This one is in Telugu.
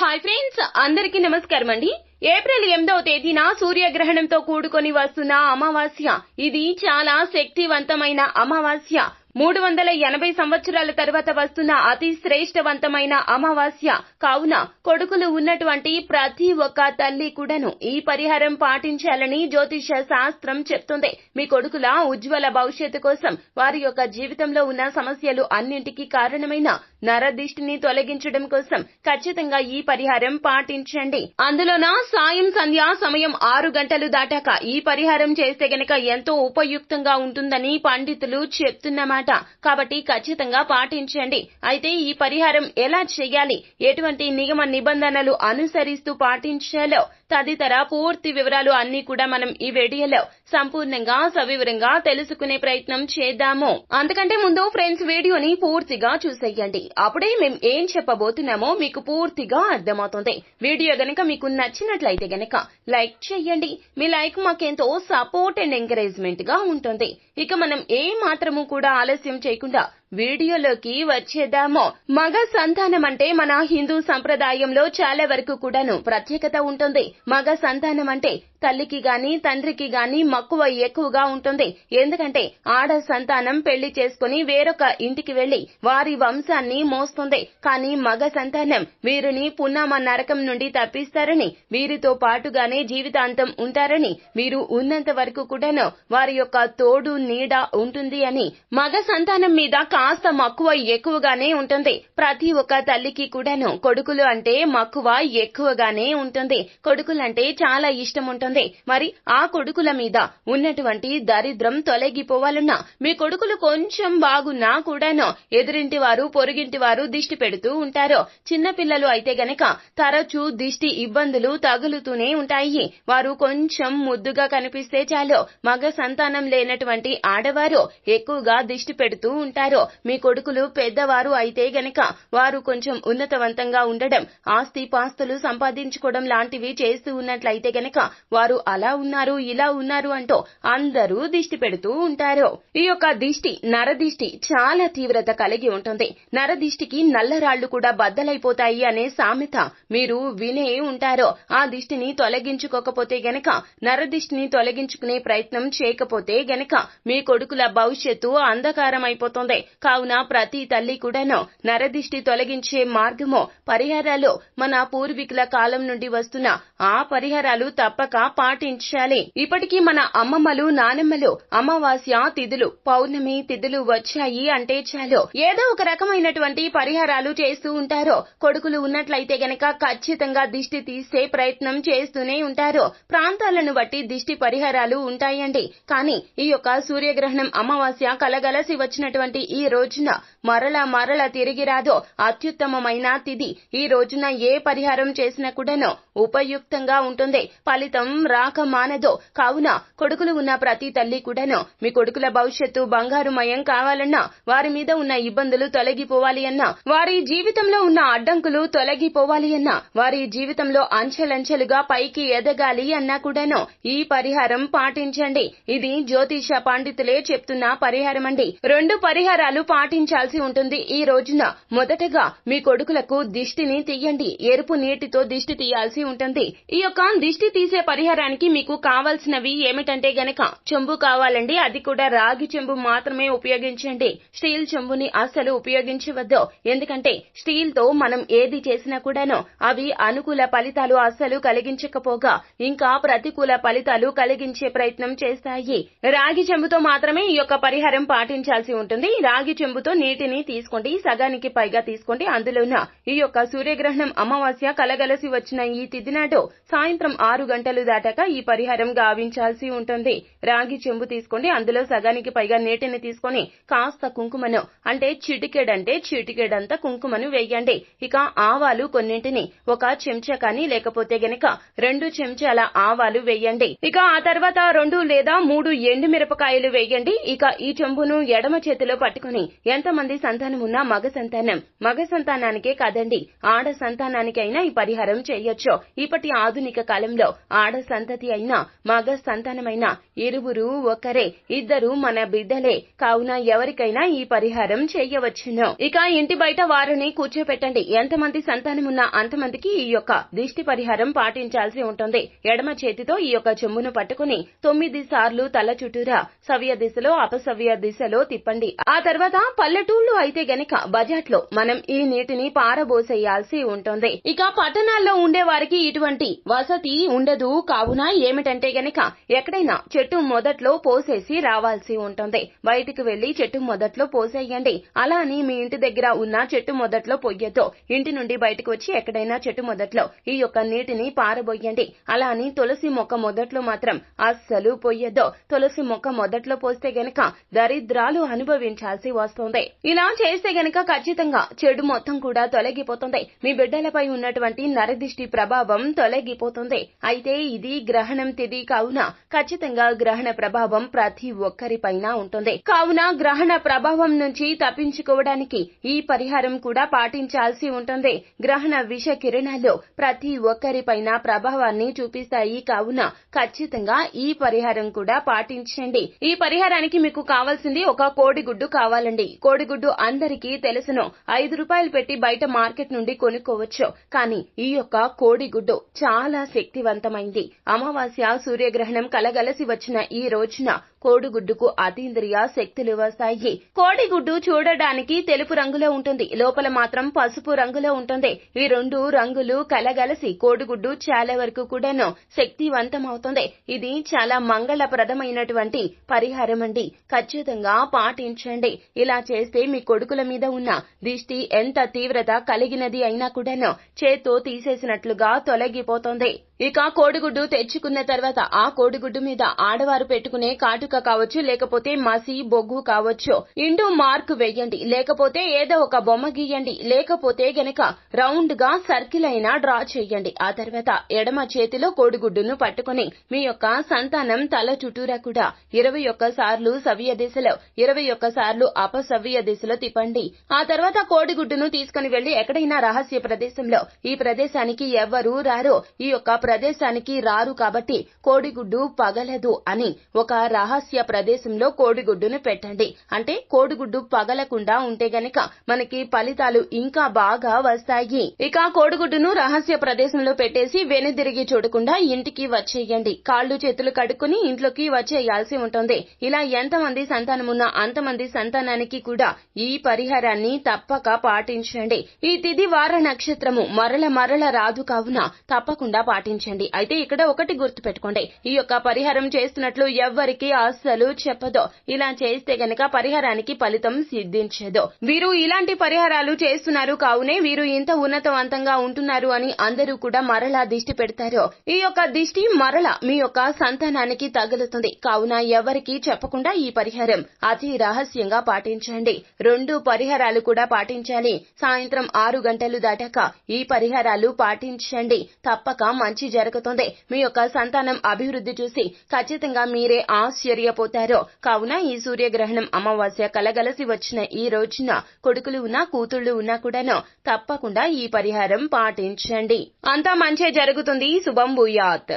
హాయ్ ఫ్రెండ్స్ అందరికీ నమస్కారం అండి. ఏప్రిల్ ఎనిమిదవ తేదీన సూర్యగ్రహణంతో కూడుకొని వస్తున్న అమావాస్య. ఇది చాలా శక్తివంతమైన అమావాస్య. మూడు వందల ఎనభై సంవత్సరాల తర్వాత వస్తున్న అతి శ్రేష్టవంతమైన అమావాస్య. కావున కొడుకులు ఉన్నటువంటి ప్రతి ఒక్క తల్లి కూడాను ఈ పరిహారం పాటించాలని జ్యోతిష శాస్త్రం చెప్తుంది. మీ కొడుకుల ఉజ్వల భవిష్యత్తు కోసం వారి యొక్క జీవితంలో ఉన్న సమస్యలు అన్నింటికీ కారణమైన నరదిష్టిని తొలగించడం కోసం ఖచ్చితంగా ఈ పరిహారం పాటించండి. అందులోన సాయం సంధ్య సమయం ఆరు గంటలు దాటాక ఈ పరిహారం చేస్తే గనక ఎంతో ఉపయుక్తంగా ఉంటుందని పండితులు చెప్తున్నమాట. కాబట్టి ఖచ్చితంగా పాటించండి. అయితే ఈ పరిహారం ఎలా చేయాలి? ఎటువంటి నియమ నిబంధనలు అనుసరిస్తూ పాటించాలో తదితర పూర్తి వివరాలు అన్ని కూడా మనం ఈ వీడియోలో సంపూర్ణంగా సవివరంగా తెలుసుకునే ప్రయత్నం చేద్దాము. అంతకంటే ముందు ఫ్రెండ్స్ వీడియోని పూర్తిగా చూసేయండి. అప్పుడే మేము ఏం చెప్పబోతున్నామో మీకు పూర్తిగా అర్థమవుతుంది. వీడియో గనక మీకు నచ్చినట్లయితే గనక లైక్ చేయండి. మీ లైక్ మాకెంతో సపోర్ట్ అండ్ ఎంకరేజ్మెంట్గా ఉంటుంది. ఇక మనం ఏ మాత్రము కూడా ఆలస్యం చేయకుండా వీడియోలోకి వచ్చేద్దాము. మగ సంతానం అంటే మన హిందూ సంప్రదాయంలో చాలా వరకు కూడాను ప్రత్యేకత ఉంటుంది. మగ సంతానం అంటే తల్లికి గాని తండ్రికి గాని మక్కువ ఎక్కువగా ఉంటుంది. ఎందుకంటే ఆడ సంతానం పెళ్ళి చేసుకుని వేరొక ఇంటికి వెళ్ళి వారి వంశాన్ని మోస్తుంది. కానీ మగ సంతానం వీరిని పున్నామ నరకం నుండి తప్పిస్తారని వీరితో పాటుగానే జీవితాంతం ఉంటారని వీరు ఉన్నంత వరకు కూడాను వారి యొక్క తోడు నీడ ఉంటుంది అని మగ సంతానం మీద కాస్త మక్కువ ఎక్కువగానే ఉంటుంది. ప్రతి ఒక్క తల్లికి కూడాను కొడుకులు అంటే మక్కువ ఎక్కువగానే ఉంటుంది. కొడుకులంటే చాలా ఇష్టం ఉంటుంది. మరి ఆ కొడుకుల మీద ఉన్నటువంటి దరిద్రం తొలగిపోవాలన్నా మీ కొడుకులు కొంచెం బాగున్నా కూడాను ఎదురింటి వారు పొరుగింటి వారు దిష్టి పెడుతూ ఉంటారు. చిన్న పిల్లలు అయితే గనక తరచూ దిష్టి ఇబ్బందులు తగులుతూనే ఉంటాయి. వారు కొంచెం ముద్దుగా కనిపిస్తే చాలు. మగ సంతానం లేనటువంటి ఆడవారు ఎక్కువగా దిష్టి పెడుతూ ఉంటారు. మీ కొడుకులు పెద్దవారు అయితే గనక వారు కొంచెం ఉన్నతవంతంగా ఉండడం ఆస్తి పాస్తులు సంపాదించుకోవడం లాంటివి చేస్తూ ఉన్నట్లయితే గనక వారు అలా ఉన్నారు ఇలా ఉన్నారు అంటూ అందరూ దిష్టి పెడుతూ ఉంటారు. ఈ యొక్క దిష్టి నరదిష్టి చాలా తీవ్రత కలిగి ఉంటుంది. నరదిష్టికి నల్లరాళ్ళు కూడా బద్దలైపోతాయి అనే సామెత మీరు వినే ఉంటారు ఆ దిష్టిని తొలగించుకోకపోతే గనక నరదిష్టిని తొలగించుకునే ప్రయత్నం చేయకపోతే గనక మీ కొడుకుల భవిష్యత్తు అంధకారం అయిపోతుంది కావున ప్రతి తల్లి కూడాను నరదిష్టి తొలగించే మార్గము పరిహారాలు మన పూర్వీకుల కాలం నుండి వస్తున్న ఆ పరిహారాలు తప్పక పాటించాలి. ఇప్పటికీ మన అమ్మమ్మలు నానమ్మలు అమావాస్య తిథులు పౌర్ణమి తిథులు వచ్చాయి అంటే చాలు. ఏదో ఒక రకమైనటువంటి పరిహారాలు చేస్తూ ఉంటారు. కొడుకులు ఉన్నట్లయితే గనక ఖచ్చితంగా దిష్టి తీసే ప్రయత్నం చేస్తూనే ఉంటారు. ప్రాంతాలను బట్టి దిష్టి పరిహారాలు ఉంటాయండి. కానీ ఈ యొక్క సూర్యగ్రహణం అమావాస్య కలగలసి వచ్చినటువంటి ఈ రోజున మరల మరల తిరిగి రాదో అత్యుత్తమమైన తిది. ఈ రోజున ఏ పరిహారం చేసినా కూడాను ఉపయుక్తంగా ఉంటుంది. ఫలితం రాక మానదో. కావున కొడుకులు ఉన్న ప్రతి తల్లి కూడాను మీ కొడుకుల భవిష్యత్తు బంగారుమయం కావాలన్నా వారి మీద ఉన్న ఇబ్బందులు తొలగిపోవాలి అన్నా వారి జీవితంలో ఉన్న అడ్డంకులు తొలగిపోవాలి అన్నా వారి జీవితంలో అంచెలంచెలుగా పైకి ఎదగాలి అన్నా కూడాను ఈ పరిహారం పాటించండి. ఇది జ్యోతిష పండితులే చెప్తున్న పరిహారం అండి రెండు పరిహారాలు పాటించాల్సి ఉంటుంది. ఈ రోజున మొదటగా మీ కొడుకులకు దిష్టిని తీయండి. ఎరుపు నీటితో దిష్టి తీయాల్సి ఉంటుంది. ఈ యొక్క దిష్టి తీసే పరిహారానికి మీకు కావాల్సినవి ఏమిటంటే గనక చెంబు కావాలండి. అది కూడా రాగి చెంబు మాత్రమే ఉపయోగించండి. స్టీల్ చెంబుని అస్సలు ఉపయోగించవద్దు. ఎందుకంటే స్టీల్తో మనం ఏది చేసినా కూడాను అవి అనుకూల ఫలితాలు అస్సలు కలిగించకపోగా ఇంకా ప్రతికూల ఫలితాలు కలిగించే ప్రయత్నం చేస్తాయి. రాగి చెంబుతో మాత్రమే ఈ యొక్క పరిహారం పాటించాల్సి ఉంటుంది. రాగి చెంబుతో నీటిని తీసుకోండి సగానికి పైగా తీసుకోండి. అందులోన ఈ యొక్క సూర్యగ్రహణం అమావాస్య కలగలసి వచ్చిన ఈ తిథి నాడు సాయంత్రం ఆరు గంటలు దాటాక ఈ పరిహారం గావించాల్సి ఉంటుంది. రాగి చెంబు తీసుకోండి అందులో సగానికి పైగా నీటిని తీసుకొని కాస్త కుంకుమను అంటే చిటికెడంటే చిటికెడంత కుంకుమను వేయండి. ఇక ఆవాలు కొన్నింటిని ఒక చెంచా కానీ లేకపోతే గనక రెండు చెంచాల ఆవాలు వేయండి. ఇక ఆ తర్వాత రెండు లేదా మూడు ఎండు మిరపకాయలు వేయండి. ఇక ఈ చెంబును ఎడమ చేతిలో పట్టుకుని పెట్టుకుని ఎంతమంది సంతానమున్నా మగ సంతానం మగ సంతానానికే కాదండి ఆడ సంతానానికైనా ఈ పరిహారం చేయొచ్చు. ఇప్పటి ఆధునిక కాలంలో ఆడ సంతతి అయినా మగ సంతానమైనా ఇరువురు ఒకరే ఇద్దరు మన బిడ్డలే. కావున ఎవరికైనా ఈ పరిహారం చేయవచ్చును. ఇక ఇంటి బయట వారిని కూర్చోపెట్టండి. ఎంతమంది సంతానమున్నా అంతమందికి ఈ యొక్క దిష్టి పరిహారం పాటించాల్సి ఉంటుంది. ఎడమ చేతితో ఈ యొక్క చెంబును పట్టుకుని తొమ్మిది సార్లు తల చుట్టూరా సవ్య దిశలో అపసవ్య దిశలో తిప్పండి. ఆ తర్వాత పల్లెటూళ్ళు అయితే గనక బడ్జెట్లో మనం ఈ నీటిని పారబోసేయాల్సి ఉంటుంది. ఇక పట్టణాల్లో ఉండే వారికి ఇటువంటి వసతి ఉండదు. కావున ఏమిటంటే గనక ఎక్కడైనా చెట్టు మొదట్లో పోసేసి రావాల్సి ఉంటుంది. బయటికి వెళ్ళి చెట్టు మొదట్లో పోసేయండి. అలా అని మీ ఇంటి దగ్గర ఉన్న చెట్టు మొదట్లో పొయ్యతో ఇంటి నుండి బయటకు వచ్చి ఎక్కడైనా చెట్టు మొదట్లో ఈ యొక్క నీటిని పారబోయండి. అలా అని తులసి మొక్క మొదట్లో మాత్రం అస్సలు పొయ్యద్దు. తులసి మొక్క మొదట్లో పోస్తే గనక దరిద్రాలు అనుభవించాల్సి వస్తుంది ఇలా చేస్తే గనక ఖచ్చితంగా చెడు మొత్తం కూడా తొలగిపోతుంది. మీ బిడ్డలపై ఉన్నటువంటి నరదిష్టి ప్రభావం తొలగిపోతుంది. అయితే ఇది గ్రహణం తిది కావున ఖచ్చితంగా గ్రహణ ప్రభావం ప్రతి ఒక్కరిపైన ఉంటుంది. కావున గ్రహణ ప్రభావం నుంచి తప్పించుకోవడానికి ఈ పరిహారం కూడా పాటించాల్సి ఉంటుంది. గ్రహణ విష కిరణాలు ప్రతి ఒక్కరిపైన ప్రభావాన్ని చూపిస్తాయి కావున ఖచ్చితంగా ఈ పరిహారం కూడా పాటించండి. ఈ పరిహారానికి మీకు కావాల్సింది ఒక కోడిగుడ్డు కావాలండి. కోడిగుడ్డు అందరికీ తెలుసును. ఐదు రూపాయలు పెట్టి బయట మార్కెట్ నుండి కొనుక్కోవచ్చు. కానీ ఈ యొక్క కోడిగుడ్డు చాలా శక్తివంతమైంది. అమావాస్య సూర్యగ్రహణం కలగలసి వచ్చిన ఈ రోజున కోడిగుడ్డుకు అతీంద్రియ శక్తులు వస్తాయి. కోడిగుడ్డు చూడడానికి తెలుపు రంగులో ఉంటుంది. లోపల మాత్రం పసుపు రంగులో ఉంటుంది. ఈ రెండు రంగులు కలగలసి కోడిగుడ్డు చాలా వరకు కూడాను శక్తివంతమవుతుంది. ఇది చాలా మంగళప్రదమైనటువంటి పరిహారం అండి ఖచ్చితంగా పాటించండి. ఇలా చేస్తే మీ కొడుకుల మీద ఉన్న దిష్టి ఎంత తీవ్రత కలిగినది అయినా కూడాను చేత్తో తీసేసినట్లుగా తొలగిపోతోంది. ఇక కోడిగుడ్డు తెచ్చుకున్న తర్వాత ఆ కోడిగుడ్డు మీద ఆడవారు పెట్టుకునే కాటుక కావచ్చు లేకపోతే మసి బొగ్గు కావచ్చు. ఇంటూ మార్క్ వేయండి లేకపోతే ఏదో ఒక బొమ్మ గీయండి లేకపోతే గనక రౌండ్గా సర్కిల్ అయినా డ్రా చేయండి. ఆ తర్వాత ఎడమ చేతిలో కోడిగుడ్డును పట్టుకుని మీ యొక్క సంతానం తల చుట్టూరా కూడా ఇరవై ఒక్క సార్లు సవ్య దిశలో ఇరవై ఒక్క సార్లు అపసవ్య దిశలో తిప్పండి. ఆ తర్వాత కోడిగుడ్డును తీసుకుని వెళ్ళి ఎక్కడైనా రహస్య ప్రదేశంలో ఈ ప్రదేశానికి ఎవ్వరూ రారు. ఈ యొక్క ప్రదేశానికి రారు కాబట్టి కోడిగుడ్డు పగలదు అని ఒక రహస్య ప్రదేశంలో కోడిగుడ్డును పెట్టండి. అంటే కోడిగుడ్డు పగలకుండా ఉంటే గనక మనకి ఫలితాలు ఇంకా బాగా వస్తాయి. ఇక కోడిగుడ్డును రహస్య ప్రదేశంలో పెట్టేసి వెనుదిరిగి చూడకుండా ఇంటికి వచ్చేయండి. కాళ్ళు చేతులు కడుక్కుని ఇంట్లోకి వచ్చేయాల్సి ఉంటుంది. ఇలా ఎంతమంది సంతానం అంతమంది సంతానం సంతానానికి కూడా ఈ పరిహారాన్ని తప్పక పాటించండి. ఈ తిది వార నక్షత్రము మరల మరల రాదు కావున తప్పకుండా పాటించండి. అయితే ఇక్కడ ఒకటి గుర్తు పెట్టుకోండి ఈ యొక్క పరిహారం చేస్తున్నట్లు ఎవ్వరికి అస్సలు చెప్పదు. ఇలా చేస్తే గనక పరిహారానికి ఫలితం సిద్ధించదు. వీరు ఇలాంటి పరిహారాలు చేస్తున్నారు కావునే వీరు ఇంత ఉన్నతవంతంగా ఉంటున్నారు అని అందరూ కూడా మరలా దిష్టి పెడతారు. ఈ యొక్క దిష్టి మరల మీ యొక్క సంతానానికి తగులుతుంది. కావున ఎవరికి చెప్పకుండా ఈ పరిహారం అతి రహస్యంగా పాటించండి. రెండు పరిహారాలు కూడా పాటించాలి. సాయంత్రం ఆరు గంటలు దాటాక ఈ పరిహారాలు పాటించండి. తప్పక మంచి జరుగుతుంది. మీ యొక్క సంతానం అభివృద్ధి చూసి ఖచ్చితంగా మీరే ఆశ్చర్యపోతారు. కావున ఈ సూర్యగ్రహణం అమావాస్య కలగలసి వచ్చిన ఈ రోజున కొడుకులు ఉన్నా కూతుళ్ళు ఉన్నా కూడాను తప్పకుండా ఈ పరిహారం పాటించండి. అంతా మంచి జరుగుతుంది. శుభం భూయాత్.